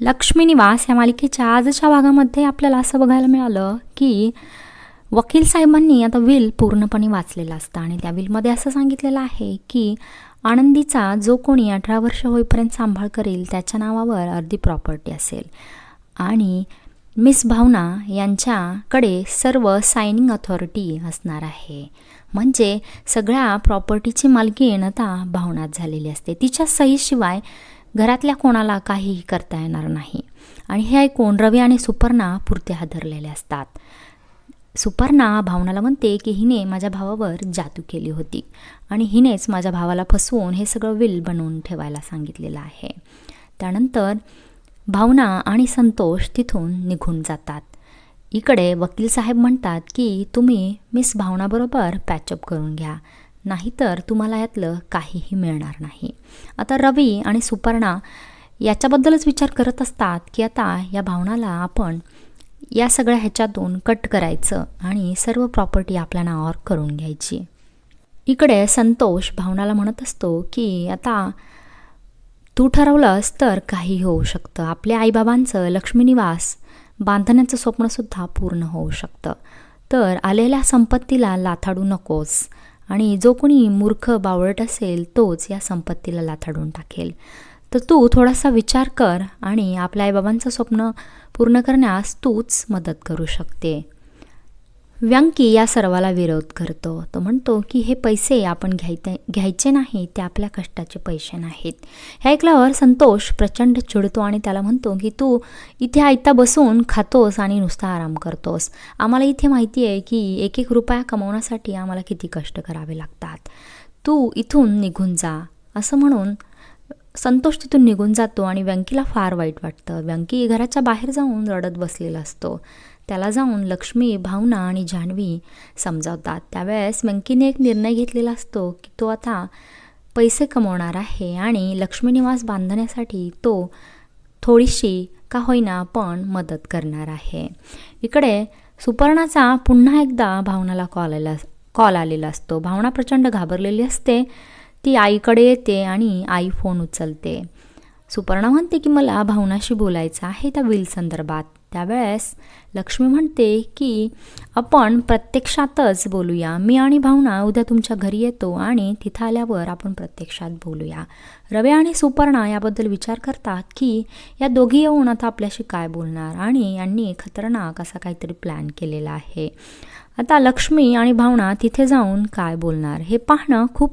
लक्ष्मी निवास या मालिकेच्या आजच्या भागामध्ये आपल्याला असं बघायला मिळालं की वकील साहेबांनी आता विल पूर्णपणे वाचलेलं असतं. आणि त्या विलमध्ये असं सांगितलेलं आहे की आनंदीचा जो कोणी अठरा वर्ष होईपर्यंत सांभाळ करेल त्याच्या नावावर अर्धी प्रॉपर्टी असेल. आणि मिस भावना यांच्याकडे सर्व सायनिंग अथॉरिटी असणार आहे. म्हणजे सगळ्या प्रॉपर्टीची मालकीण आता भावनात झालेली असते. तिच्या सहीशिवाय घरातल्या कोणाला काहीही करता येणार नाही. आणि हे ऐकून रवी आणि सुपर्णा पुरते हादरलेले असतात. सुपर्णा भावनाला म्हणते की हिने माझ्या भावावर जादू केली होती. आणि हिनेच माझ्या भावाला फसवून हे सगळं विल बनवून ठेवायला सांगितलेलं आहे. त्यानंतर भावना आणि संतोष तिथून निघून जातात. इकडे वकील साहेब म्हणतात की तुम्ही मिस भावनाबरोबर पॅचअप करून घ्या. नाहीतर तुम्हाला यातलं काहीही मिळणार नाही. आता रवी आणि सुपर्णा याच्याबद्दलच विचार करत असतात की आता या भावनाला आपण या सगळ्या ह्याच्यातून कट करायचं आणि सर्व प्रॉपर्टी आपल्या नावावर करून घ्यायची. इकडे संतोष भावनाला म्हणत असतो की आता तू ठरवलंस तर काही होऊ शकतं. आपल्या आईबाबांचं लक्ष्मीनिवास बांधण्याचं स्वप्नसुद्धा पूर्ण होऊ शकतं. तर आलेल्या संपत्तीला लाथाडू नकोस आणि जो कोणी मूर्ख बावळट असेल तोच या संपत्तीला लाथाडून टाकेल. तर तू थोडासा विचार कर आणि आपल्या आईबाबांचं स्वप्न पूर्ण करण्यास तूच मदत करू शकते. व्यंकी या सर्वाला विरोध करतो. तो म्हणतो की हे पैसे आपण घ्यायचे घ्यायचे नाही ते आपल्या कष्टाचे पैसे नाहीत. हे ऐकल्यावर संतोष प्रचंड चिडतो आणि त्याला म्हणतो की तू इथे आयता बसून खातोस आणि नुसता आराम करतोस. आम्हाला इथे माहिती आहे की एक एक रुपया कमवण्यासाठी आम्हाला किती कष्ट करावे लागतात. तू इथून निघून जा. असं म्हणून संतोष तिथून निघून जातो आणि व्यंकीला फार वाईट वाटतं. व्यंकी घराच्या बाहेर जाऊन रडत बसलेला असतो. त्याला जाऊन लक्ष्मी भावना आणि जान्हवी समजावतात. त्यावेळेस व्यंकीने एक निर्णय घेतलेला असतो की तो आता पैसे कमवणार आहे आणि लक्ष्मी निवास बांधण्यासाठी तो थोडीशी का होईना पण मदत करणार आहे. इकडे सुपर्णाचा पुन्हा एकदा भावनाला कॉल आलेला कॉल आलेला असतो. भावना प्रचंड घाबरलेली असते. ती आईकडे येते आणि आई फोन उचलते. सुपर्णा म्हणते की मला भावनाशी बोलायचं आहे त्या विल संदर्भात. त्यावेळेस लक्ष्मी म्हणते की आपण प्रत्यक्षातच बोलूया. मी आणि भावना उद्या तुमच्या घरी येतो आणि तिथं आल्यावर आपण प्रत्यक्षात बोलूया. रवी आणि सुपर्णा याबद्दल विचार करतात की या दोघी येऊन आता आपल्याशी काय बोलणार आणि यांनी खतरनाक असा काहीतरी प्लॅन केलेला आहे. आता लक्ष्मी आणि भावना तिथे जाऊन काय बोलणार हे पाहणं खूप